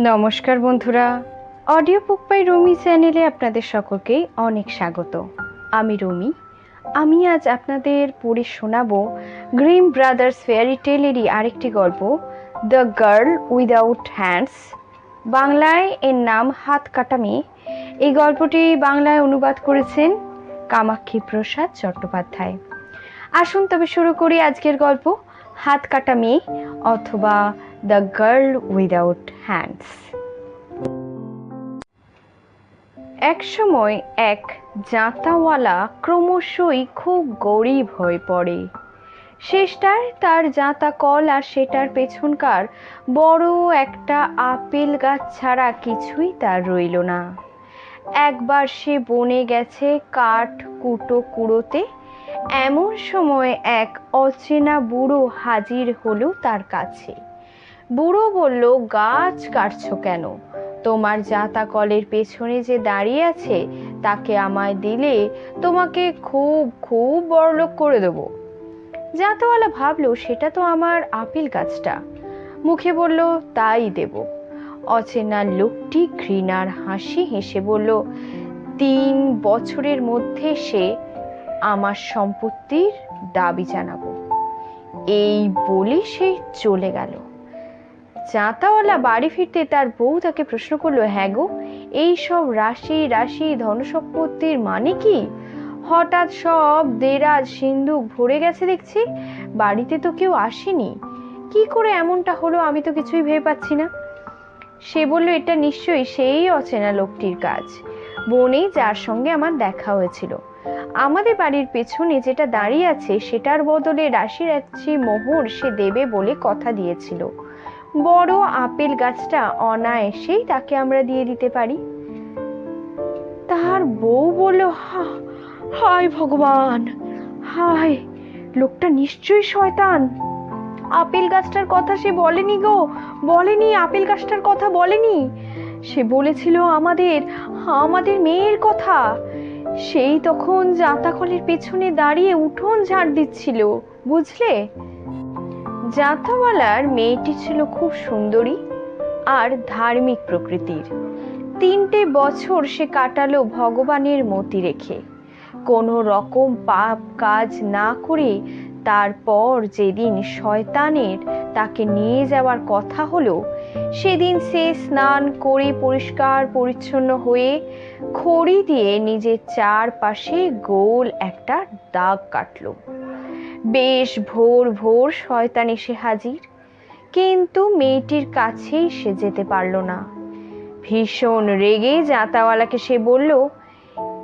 নমস্কার বন্ধুরা। Audio book by রমি চ্যানেলে আপনাদের সকলকে অনেক স্বাগত। আমি রমি। আমি আজ আপনাদের পড়ে শোনাবো গ্রিম ব্রাদার্স ফেয়ারি টেলেরই আরেকটি গল্প দ্য গার্ল উইদাউট হ্যান্ডস বাংলায় এর নাম হাত কাটা মেয়ে। এই গল্পটি বাংলায় অনুবাদ করেছেন কামাক্ষী প্রসাদ চট্টোপাধ্যায়। আসুন তবে শুরু করি আজকের গল্প, হাত কাটা মেয়ে অথবা দ্য গার্ল উইদাউট হ্যান্ডস এক সময় এক জাঁতাওয়ালা ক্রমশই খুব গরিব হয়ে পড়ে। শেষটায় তার জাঁতা কল আর সেটার পেছনকার বড় একটা আপেল গাছ ছাড়া কিছুই তার রইল না। একবার সে বনে গেছে কাঠ কুটো কুড়োতে, এমন সময় এক অচেনা বুড়ো হাজির হলো তার কাছে। বুড়ো বলল, গাছ কাটছো কেন? তোমার জাঁতা কলের পেছনে যে দাঁড়িয়ে আছে, তাকে আমায় দিলে তোমাকে খুব খুব বড়লোক করে দেবো। জাঁতাওয়ালা ভাবলো, সেটা তো আমার আপিল গাছটা। মুখে বলল, তাই দেব। অচেনা লোকটি ঘৃণার হাসি হেসে বলল, তিন বছরের মধ্যে সে আমার সম্পত্তির দাবি জানাব। এই বলে সে চলে গেল। চাঁতাওয়ালা বাড়ি ফিরতে তার বউ তাকে প্রশ্ন করল হ্যাঁ গো, এই সব রাশি রাশি ধনসম্পত্তির মানে কি? হঠাৎ সব দেরাজ সিন্ধুক ভরে গেছে দেখছি, বাড়িতে তো কেউ আসেনি। কি করে এমনটা হলো আমি তো কিছুই ভেবে পাচ্ছি না। সে বলল, এটা নিশ্চয়ই সেই অচেনা লোকটির কাজ। বনেই যার সঙ্গে আমার দেখা হয়েছিল। আমাদের বাড়ির পেছনে যেটা দাঁড়িয়ে আছে, সেটার বদলে রাশি রাশি মোহর সে দেবে বলে কথা দিয়েছিল। বড় আপেল গাছটা অনায়াসেই তাকে আমরা দিয়ে দিতে পারি। তার বউ বলল, "হা- হায় ভগবান, হায়, লোকটা নিশ্চয়ই শয়তান। আপেল গাছটার কথা সে বলেনি গো, বলেনি, আপেল গাছটার কথা বলেনি। সে বলেছিল আমাদের আমাদের মেয়ের কথা। সেই তখন জাঁতাকলের পেছনে দাঁড়িয়ে উঠোন ঝাড় দিচ্ছিল, বুঝলে? জাঁতাওয়ালার মেয়েটি ছিল খুব সুন্দরী আর ধার্মিক প্রকৃতির। তিনটে বছর সে কাটালো ভগবানের মতি রেখে। কোনো রকম পাপ কাজ না করে তারপর যেদিন শয়তানের তাকে নিয়ে যাওয়ার কথা হলো, সেদিন সে স্নান করে পরিষ্কার পরিচ্ছন্ন হয়ে খড়ি দিয়ে নিজের চারপাশে গোল একটা দাগ কাটলো। বেশ ভোর ভোর শয়তান এসে হাজির। কিন্তু মেয়েটির কাছেই সে যেতে পারল না। ভীষণ রেগে জাঁতাওয়ালাকে সে বলল,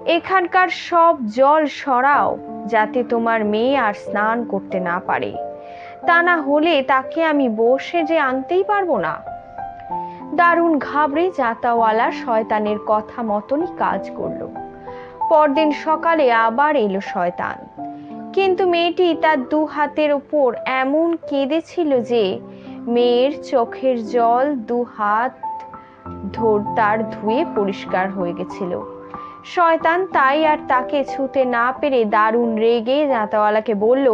এখানকার সব জল সরাও, যাতে তোমার মেয়ে আর স্নান করতে না পারে। তা না হলে তাকে আমি বসে যে আনতেই পারব না। দারুণ ঘাবড়ে জাঁতাওয়ালা শয়তানের কথা মতনই কাজ করল। পরদিন সকালে আবার এলো শয়তান। কিন্তু মেয়েটি তার দু হাতের ওপর এমন কেঁদেছিল যে মেয়ের চোখের জল দু হাত ধর তার ধুয়ে পরিষ্কার হয়ে গেছিল। শয়তান তাই আর তাকে ছুতে না পেরে দারুণ রেগে জাঁতাওয়ালাকে বলল,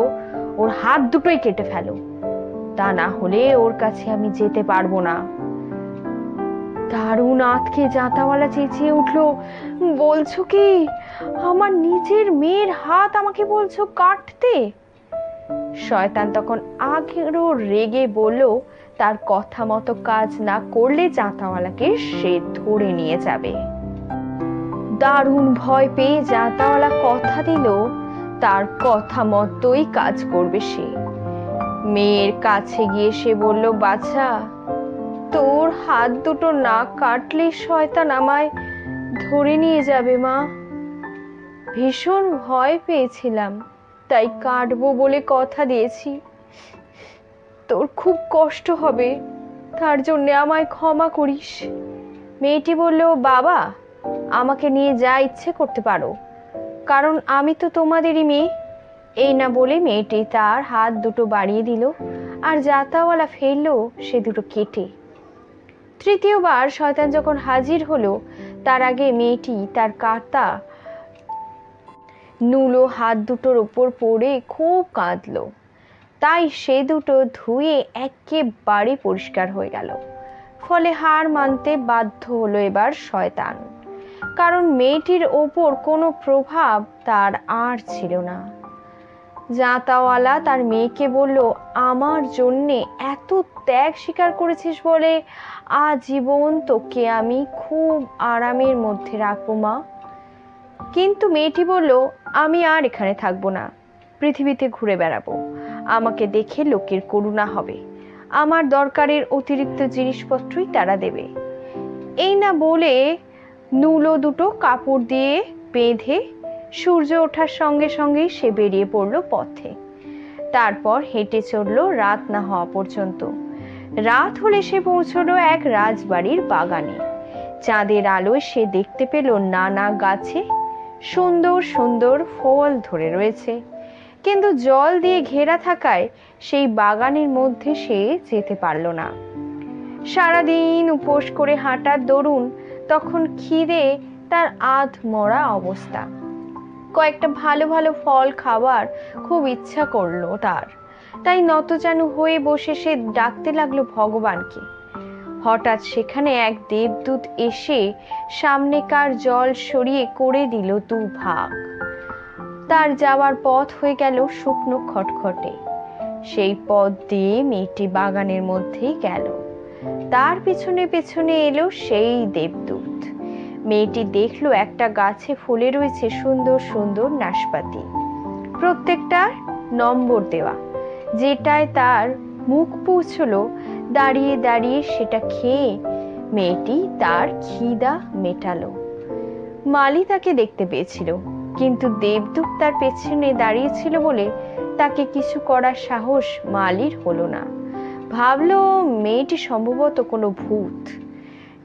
ওর হাত দুটোই কেটে ফেলো। তা না হলে ওর কাছে আমি যেতে পারব না। দারুণ আতকে জাঁতাওয়ালা চেঁচিয়ে উঠল, বলছো কি? আমার নিজের মেয়ের হাত আমাকে বলছো কাটতে? শয়তান তখন আগেরও রেগে বলল, তার কথা মতো কাজ না করলে জাঁতাওয়ালাকে সে ধরে নিয়ে যাবে। দারুণ ভয় পেয়ে জাঁতাওয়ালা কথা দিল, তার কথা মতোই কাজ করবে সে। মেয়ের কাছে গিয়ে সে বলল, বাছা তোর হাত দুটো না কাটলে শয়তান আমায় ধরে নিয়ে যাবে, মা। ভীষণ ভয় পেয়েছিলাম, তাই কাটবো বলে কথা দিয়েছি। তোর খুব কষ্ট হবে, তার জন্যে আমায় ক্ষমা করিস। মেয়েটি বলল, বাবা, আমাকে নিয়ে যা ইচ্ছে করতে পারো, কারণ আমি তো তোমাদেরই মেয়ে। এই না বলে মেয়েটি তার হাত দুটো বাড়িয়ে দিল, আর যাতাওয়ালা ফেলল সে দুটো কেটে। তৃতীয়বার শয়তান যখন হাজির হলো, তার আগে মেয়েটি, তার কাতা নুলো হাত দুটোর ওপর পড়ে খুব কাঁদল। তাই সে দুটো ধুয়ে একেবারে পরিষ্কার হয়ে গেল। ফলে হার মানতে বাধ্য হলো এবার শয়তান। কারণ মেয়েটির ওপর কোনো প্রভাব তার আর ছিল না। জাঁতাওয়ালা তার মেয়েকে বলল, আমার জন্যে এত ত্যাগ স্বীকার করেছিস বলে আজীবন তোকে আমি খুব আরামের মধ্যে রাখব মা। কিন্তু মেয়েটি বলল, আমি আর এখানে থাকব না। পৃথিবীতে ঘুরে বেড়াবো। আমাকে দেখে লোকের করুণা হবে। আমার দরকারের অতিরিক্ত জিনিসপত্রই তারা দেবে। এই না বলে নুলো দুটো কাপড় দিয়ে বেঁধে সূর্য ওঠার সঙ্গে সঙ্গেই সে বেরিয়ে পড়ল পথে। তারপর হেঁটে চলল রাত না হওয়া পর্যন্ত। রাত হলে সে পৌঁছলো এক রাজবাড়ির বাগানে। চাঁদের আলোয় সে দেখতে পেল নানা গাছে সুন্দর সুন্দর ফল ধরে রয়েছে। কিন্তু জল দিয়ে ঘেরা থাকায় সেই বাগানের মধ্যে সে যেতে পারল না। সারাদিন উপোস করে হাঁটার দরুন তখন খিদে তার আধ মরা অবস্থা। কয়েকটা ভালো ভালো ফল খাবার খুব ইচ্ছা করল তার। তাই নতজানু হয়ে বসে সে ডাকতে লাগল ভগবানকে। হঠাৎ সেখানে এক দেবদূত এসে সামনেকার জল সরিয়ে করে দিল দু ভাগ। তার যাওয়ার পথ হয়ে গেল শুকনো খটখটে। সেই পথ দিয়ে মেয়েটি বাগানের মধ্যেই গেল। তার পিছনে পিছনে এলো সেই দেবদূত। মেয়েটি দেখল একটা গাছে ফুলে রয়েছে সুন্দর সুন্দর নাশপাতি। প্রত্যেকটার নম্বর দেওয়া। যেটায় তার মুখ পৌঁছলো, দাঁড়িয়ে দাঁড়িয়ে সেটা খেয়ে মেয়েটি তার খিদা মেটালো। মালি তাকে দেখতে পেয়েছিল, কিন্তু দেবদূত তার পেছনে দাঁড়িয়েছিল বলে তাকে কিছু করার সাহস মালির হলো না। ভাবলো, মেয়েটি সম্ভবত কোনো ভূত।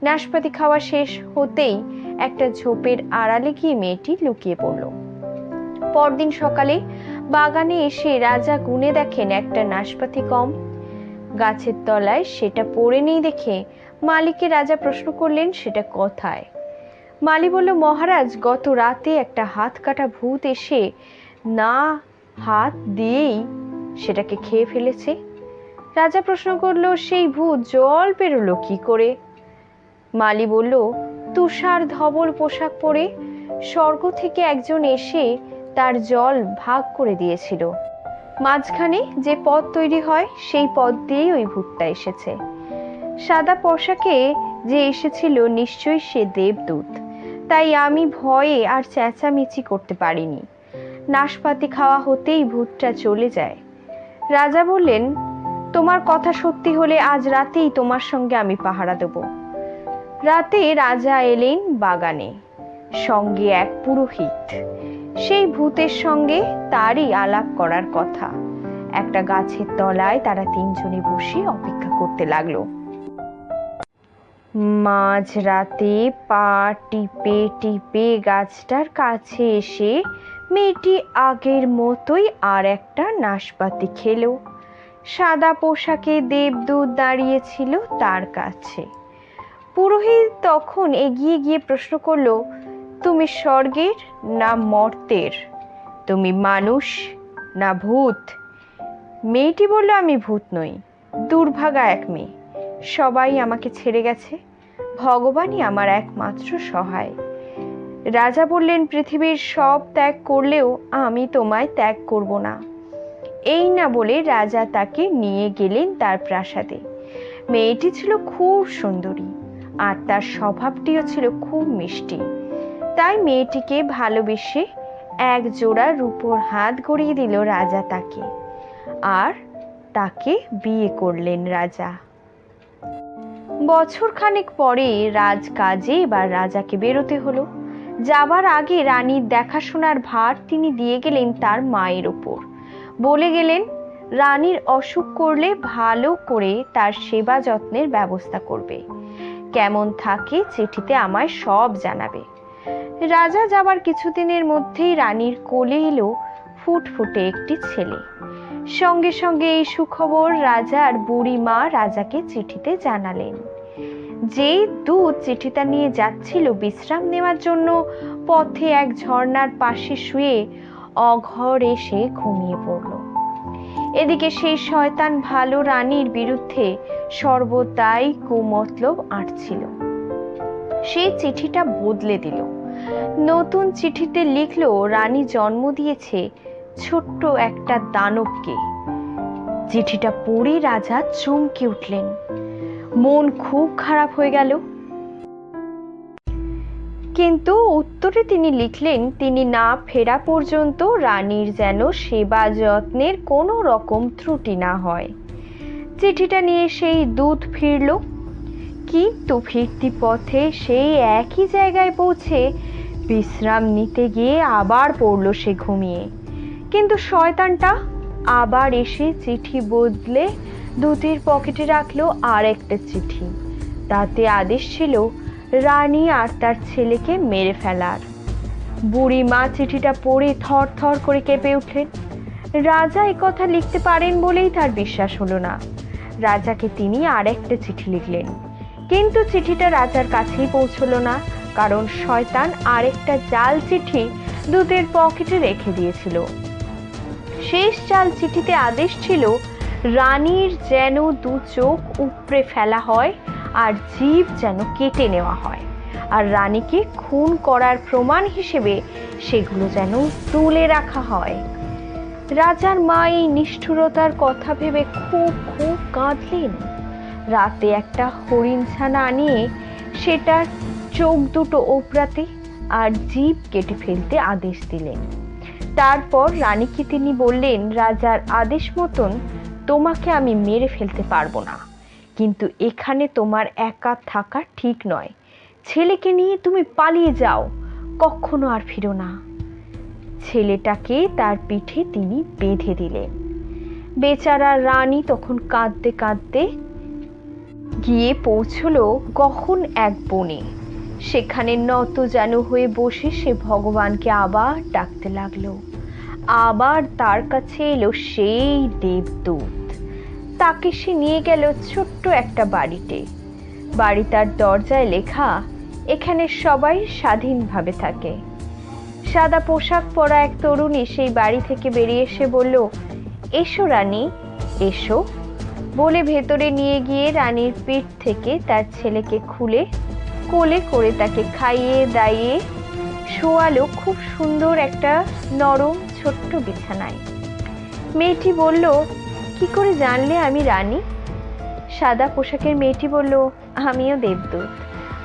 নাশপাতি খাওয়া শেষ হতেই একটা ঝোপের আড়ালে গিয়ে মেয়েটি লুকিয়ে পড়ল। পরদিন সকালে বাগানে এসে রাজা গুনে দেখেন একটা নাশপাতি কম গাছের তলায় সেটা পড়ে নেই দেখে মালিকে রাজা প্রশ্ন করলেন, সেটা কথায়? মালি বলল, মহারাজ, গত রাতে একটা হাত কাটা ভূত এসে না হাত দিয়েই সেটাকে খেয়ে ফেলেছে। রাজা প্রশ্ন করল, সেই ভূত জল পেরোলো কি করে? মালি বলল তুষার ধবল পোশাক পরে স্বর্গ থেকে একজন এসে তার জল ভাগ করে দিয়েছিল। মাঝখানে যে পথ তৈরি হয়, সেই পথ দিয়েই ওই ভূতটা এসেছে। সাদা পোশাকে যে এসেছিল, নিশ্চয়ই সে দেবদূত। তাই আমি ভয়ে আর চেঁচামেচি করতে পারিনি। নাশপাতি খাওয়া হতেই ভূতটা চলে যায়। রাজা বললেন, তোমার কথা সত্যি হলে আজ রাতেই তোমার সঙ্গে আমি পাহারা দেব। রাতে রাজা এলেন বাগানে। সঙ্গে এক পুরোহিত। সেই ভূতের সঙ্গে তারই আলাপ করার কথা। একটা গাছের তলায় তারা তিনজনে বসে অপেক্ষা করতে লাগল। মাঝ রাতে পা টিপে টিপে গাছটার কাছে এসে মেয়েটি আগের মতোই আর একটা নাশপাতি খেলো। সাদা পোশাকে দেবদূত দাঁড়িয়েছিল তার কাছে। পুরোহিত তখন এগিয়ে গিয়ে প্রশ্ন করল, তুমি স্বর্গের না মর্তের? তুমি মানুষ না ভূত? মেয়েটি বলল, আমি ভূত নই, দুর্ভাগা এক মেয়ে। সবাই আমাকে ছেড়ে গেছে, ভগবানই আমার একমাত্র সহায়। রাজা বললেন, পৃথিবীর সব ত্যাগ করলেও আমি তোমায় ত্যাগ করব না। এই না বলে রাজা তাকে নিয়ে গেলেন তার প্রাসাদে। মেয়েটি ছিল খুব সুন্দরী আর তার স্বভাবটিও ছিল খুব মিষ্টি। তাই মেয়েটিকে ভালোবেসে এক জোড়া রূপোর হাত গড়িয়ে দিল রাজা তাকে। আর তাকে বিয়ে করলেন রাজা। বছর খানেক পরে রাজকাজে এবার রাজাকে বেরোতে হলো। যাবার আগে রানীর দেখাশোনার ভার তিনি দিয়ে গেলেন তার মায়ের ওপর। বলে গেলেন, রানীর অসুখ করলে ভালো করে তার সেবা যত্নের ব্যবস্থা করবে। কেমন থাকে চিঠিতে আমায় সব জানাবে। রাজা যাবার কিছুদিনের মধ্যেই রানীর কোলে এলো ফুটফুটে একটি ছেলে। সঙ্গে সঙ্গে এই সুখবর রাজার বুড়ি মা রাজাকে চিঠিতে জানালেন। যেই দূত চিঠিটা নিয়ে যাচ্ছিল বিশ্রাম নেওয়ার জন্য, পথে এক ঝর্ণার পাশে শুয়ে অঘর এসে ঘুমিয়ে পড়ল। এদিকে সেই শয়তান ভালো রানীর বিরুদ্ধে সর্বদাই কুমতলব আঁটছিল। সেই চিঠিটা বদলে দিল। নতুন চিঠিতে লিখলো, রানী জন্ম দিয়েছে ছোট্ট একটা দানবকে। চিঠিটা পড়ে রাজা চমকে উঠলেন। মন খুব খারাপ হয়ে গেল। কিন্তু উত্তরে তিনি লিখলেন, তিনি না ফেরা পর্যন্ত রানীর যেন সেবা যত্নের কোনো রকম ত্রুটি না হয়। চিঠিটা নিয়ে সেই দুধ ফিরল। কিন্তু ফিরতি পথে সেই একই জায়গায় পৌঁছে বিশ্রাম নিতে গিয়ে আবার পড়ল সে ঘুমিয়ে। কিন্তু শয়তানটা আবার এসে চিঠি বদলে দুধের পকেটে রাখল আর একটা চিঠি। তাতে আদেশ ছিল রানী আর তার ছেলেকে মেরে ফেলার। বুড়ি মা চিঠিটা পড়ে থর থর করে কেঁপে উঠলেন। রাজা কথা লিখতে পারেন বলেই তার বিশ্বাস হলো না। রাজাকে তিনি আর একটা চিঠি লিখলেন। কিন্তু চিঠিটা রাজার কাছেই পৌঁছলো না, কারণ শয়তান আরেকটা জাল চিঠি দুধের পকেটে রেখে দিয়েছিল। শেষ জাল চিঠিতে আদেশ ছিল, রানীর যেন দু চোখ উপড়ে ফেলা হয় আর জীব যেন কেটে নেওয়া হয়। আর রানীকে খুন করার প্রমাণ হিসেবে সেগুলো যেন তুলে রাখা হয়। রাজার মা এই নিষ্ঠুরতার কথা ভেবে খুব খুব কাঁদলেন। রাতে একটা হরিণ ছানা আনিয়ে সেটার চোখ দুটো ওপরাতে আর জীব কেটে ফেলতে আদেশ দিলেন। তারপর রানীকে তিনি বললেন, রাজার আদেশ মতন তোমাকে আমি মেরে ফেলতে পারব না। কিন্তু এখানে তোমার একা থাকা ঠিক নয়। ছেলেকে নিয়ে তুমি পালিয়ে যাও। কখনো আর ফিরো না। ছেলেটাকে তার পিঠে তিনি বেঁধে দিলেন। বেচারা রানী তখন কাঁদতে কাঁদতে গিয়ে পৌঁছলো গহন এক বনে। সেখানে নত যেন হয়ে বসে সে ভগবানকে আবার ডাকতে লাগল। আবার তার কাছে এলো সেই দেবদূত। তাকে সে নিয়ে গেল ছোট্ট একটা বাড়িতে। বাড়ি তার দরজায় লেখা, এখানে সবাই স্বাধীনভাবে থাকে। সাদা পোশাক পরা এক তরুণী সেই বাড়ি থেকে বেরিয়ে এসে বলল, এসো রানী, এসো। বলে ভেতরে নিয়ে গিয়ে রানীর পিঠ থেকে তার ছেলেকে খুলে, কোলে করে তাকে খাইয়ে দাইয়ে শোয়ালো খুব সুন্দর একটা নরম ছোট্ট বিছানায়। মেয়েটি বলল কি করে জানলে আমি রানী? সাদা পোশাকের মেয়েটি বলল, আমিও দেবদূত।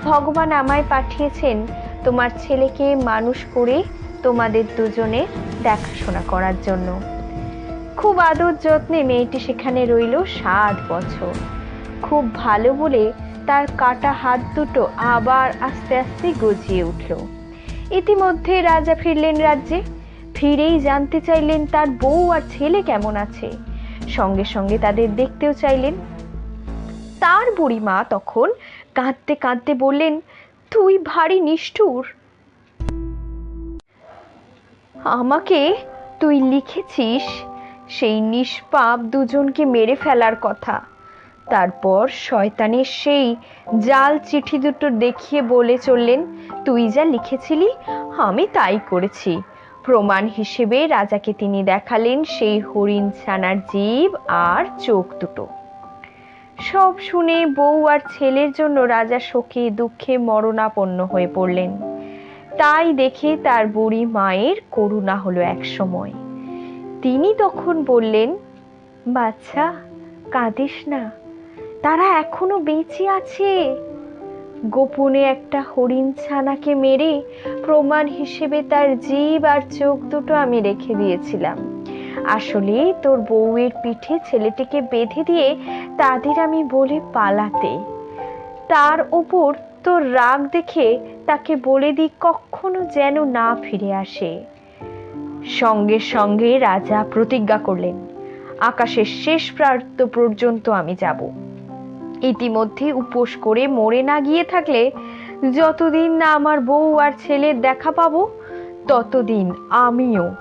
ভগবান আমায় পাঠিয়েছেন তোমার ছেলেকে মানুষ করে তোমাদের দুজনে দেখাশোনা করার জন্য। খুব আদর যত্নে মেয়েটি সেখানে রইল সাত বছর। খুব ভালো বলে তার কাটা হাত দুটো আবার আস্তে আস্তে গজিয়ে উঠল। ইতিমধ্যে রাজা ফিরলেন রাজ্যে। ফিরেই জানতে চাইলেন তার বউ আর ছেলে কেমন আছে। সঙ্গে সঙ্গে তাদের দেখতেও চাইলেন। তার বুড়িমা তখন কাঁদতে কাঁদতে বললেন, তুই ভারী নিষ্ঠুর। আমাকে তুই লিখেছিস সেই নিষ্পাপ দুজনকে মেরে ফেলার কথা। তারপর শয়তানের সেই জাল চিঠি দুটো দেখিয়ে বলে চললেন, তুই যা লিখেছিলি, আমি তাই করেছি। প্রমাণ হিসেবে রাজাকে তিনি দেখালেন সেই হরিণ ছানার জীব আর চোখ দুটো। সব শুনে বউ আর ছেলের জন্য রাজা শোকে দুঃখে মরণাপন্ন হয়ে পড়লেন। তাই দেখে তার বুড়ি মায়ের করুণা হলো এক সময়। তিনি তখন বললেন, বাচ্চা, কাঁদিস না। তারা এখনও বেঁচে আছে। গোপনে একটা হরিণ ছানাকে মেরে প্রমাণ হিসেবে তার জীব আর চোখ দুটো আমি রেখে দিয়েছিলাম। আসলে তোর বউয়ের পিঠে ছেলেটিকে বেঁধে দিয়ে তাদের আমি বলে পালাতে। তার ওপর তোর রাগ দেখে তাকে বলে দিই কখনো যেন না ফিরে আসে। সঙ্গে সঙ্গে রাজা প্রতিজ্ঞা করলেন, আকাশের শেষ প্রার্থ পর্যন্ত আমি যাব। ইতিমধ্যে উপোস করে মরে না গিয়ে থাকলে যতদিন না আমার বউ আর ছেলের দেখা পাবো, ততদিন আমিও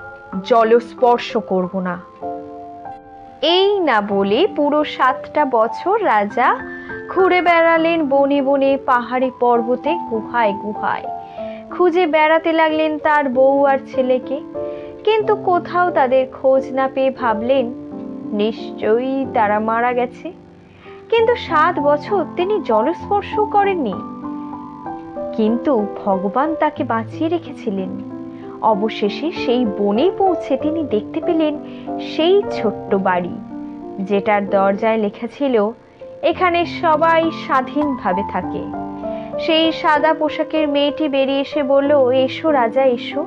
জলস্পর্শ করব না। এই না বলে পুরো সাতটা বছর রাজা ঘুরে বেড়ালেন বনে বনে পাহাড়ি পর্বতে গুহায় গুহায়। খুঁজে বেড়াতে লাগলেন তার বউ আর ছেলেকে। কিন্তু কোথাও তাদের খোঁজ না পেয়ে ভাবলেন, নিশ্চয়ই তারা মারা গেছে। কিন্তু সাত বছর তিনি জলস্পর্শ করেননি। কিন্তু ভগবান তাকে বাঁচিয়ে রেখেছিলেন। অবশেষে সেই বনে পৌঁছে তিনি দেখতে পেলেন সেই ছোট্ট বাড়ি, যেটার দরজায় লেখা ছিল, এখানে সবাই স্বাধীনভাবে থাকে। সেই সাদা পোশাকের মেয়েটি বেরিয়ে এসে বলল, এসো রাজা, এসো।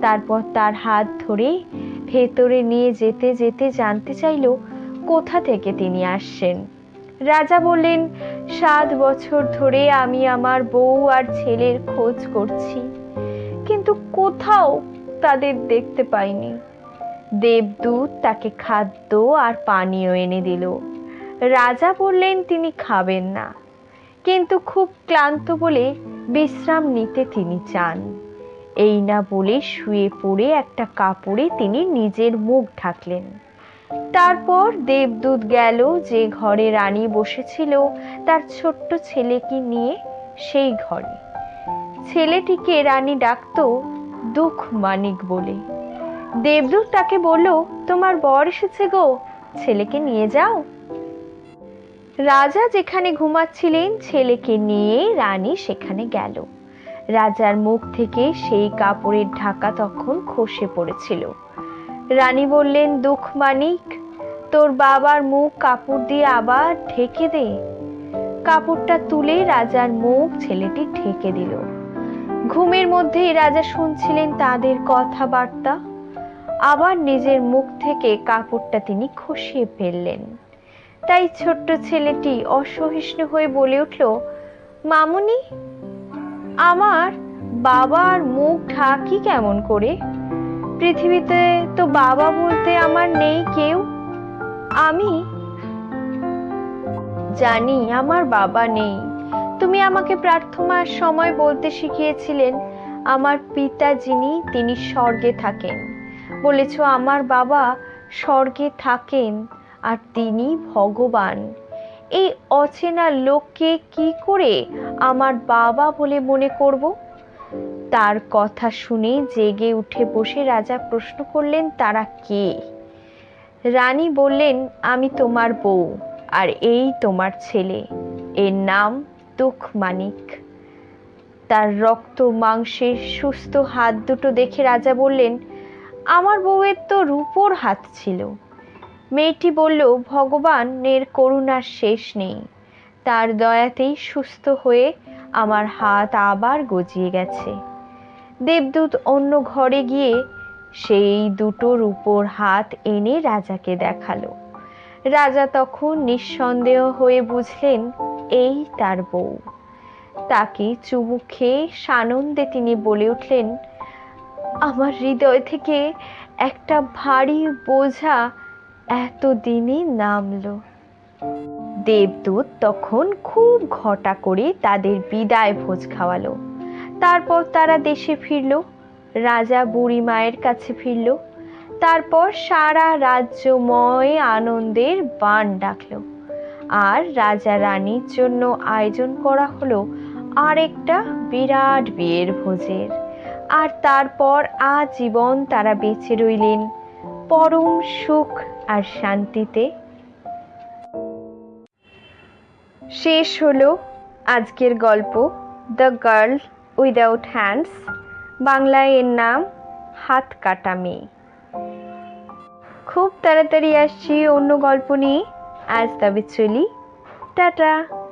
তারপর তার হাত ধরে ভেতরে নিয়ে যেতে যেতে জানতে চাইল, কোথা থেকে তিনি আসছেন। রাজা বললেন, সাত বছর ধরে আমি আমার বউ আর ছেলের খোঁজ করছি, কিন্তু কোথাও তাদের দেখতে পাইনি। দেবদূত তাকে খাদ্য আর পানীয় এনে দিল। রাজা বললেন, তিনি খাবেন না। কিন্তু খুব ক্লান্ত বলে বিশ্রাম নিতে তিনি চান। এই না বলে শুয়ে পড়ে একটা কাপড়ে তিনি নিজের মুখ ঢাকলেন। তারপর দেবদূত গেল যে ঘরে রানী বসেছিল, তার ছোট্ট ছেলেকে নিয়ে সেই ঘরে। ছেলেটিকে রানী ডাকত দুঃখ মানিক বলে। দেবদূত তাকে বলল, তোমার বর এসেছে গো, ছেলেকে নিয়ে যাও। রাজা যেখানে ঘুমাচ্ছিলেন, ছেলেকে নিয়ে রানী সেখানে গেল। রাজার মুখ থেকে সেই কাপড়ের ঢাকা তখন খসে পড়েছিল। রানী বললেন, দুঃখ মানিক, তোর বাবার মুখ কাপড় দিয়ে আবার ঢেকে দে। কাপড়টা তুলে রাজার মুখ ছেলেটি ঢেকে দিল। ঘুমের মধ্যেই রাজা শুনছিলেন তাদের কথাবার্তা। আবার নিজের মুখ থেকে কাপড়টা তিনি খসিয়ে ফেললেন। তাই ছোট্ট ছেলেটি অসহিষ্ণু হয়ে বলে উঠল, মামুনি, আমার বাবার মুখ ঢাকি কেমন করে? পৃথিবীতে তো বাবা বলতে আমার নেই কেউ? আমি জানি আমার বাবা নেই। তুমি আমাকে প্রার্থনার সময় বলতে শিখিয়েছিলেন, আমার পিতা যিনি, তিনি স্বর্গে থাকেন। বলেছ, আমার বাবা স্বর্গে থাকেন আর তিনি ভগবান। এই অচেনা লোককে কি করে আমার বাবা বলে মনে করব? তার কথা শুনে জেগে উঠে বসে রাজা প্রশ্ন করলেন, তারা কে? রানী বললেন, আমি তোমার বউ আর এই তোমার ছেলে। এর নাম দুঃখ মানিক তার রক্ত মাংসের সুস্থ হাত দুটো দেখে রাজা বললেন, আমার বউয়ের তো রূপোর হাত ছিল। মেয়েটি বলল ভগবানের করুণার শেষ নেই। তার দয়াতেই সুস্থ হয়ে আমার হাত আবার গজিয়ে গেছে। দেবদূত অন্য ঘরে গিয়ে সেই দুটোর উপর হাত এনে রাজাকে দেখাল। রাজা তখন নিঃসন্দেহ হয়ে বুঝলেন, এই তার বউ। তাকে চুমু খেয়ে সানন্দে তিনি বলে উঠলেন, আমার হৃদয় থেকে একটা ভারী বোঝা এতদিনই নামলো। দেবদূত তখন খুব ঘটা করে তাদের বিদায় ভোজ খাওয়ালো। তারপর তারা দেশে ফিরল, রাজা বুড়ি মায়ের কাছে ফিরল, তারপর সারা রাজ্যময় আনন্দের বান ডাকল। আর রাজা রানীর জন্য আয়োজন করা হলো আরেকটা বিরাট বিয়ের ভোজের। আর তারপর আজীবন তারা বেঁচে রইলেন পরম সুখ আর শান্তিতে। শেষ হলো আজকের গল্প দ্য গার্ল উইদাউট হ্যান্ডস বাংলায় এর নাম হাত কাটা মেয়ে। খুব তাড়াতাড়ি আসছি অন্য গল্প নিয়ে। আজ তবে চলি। টাটা।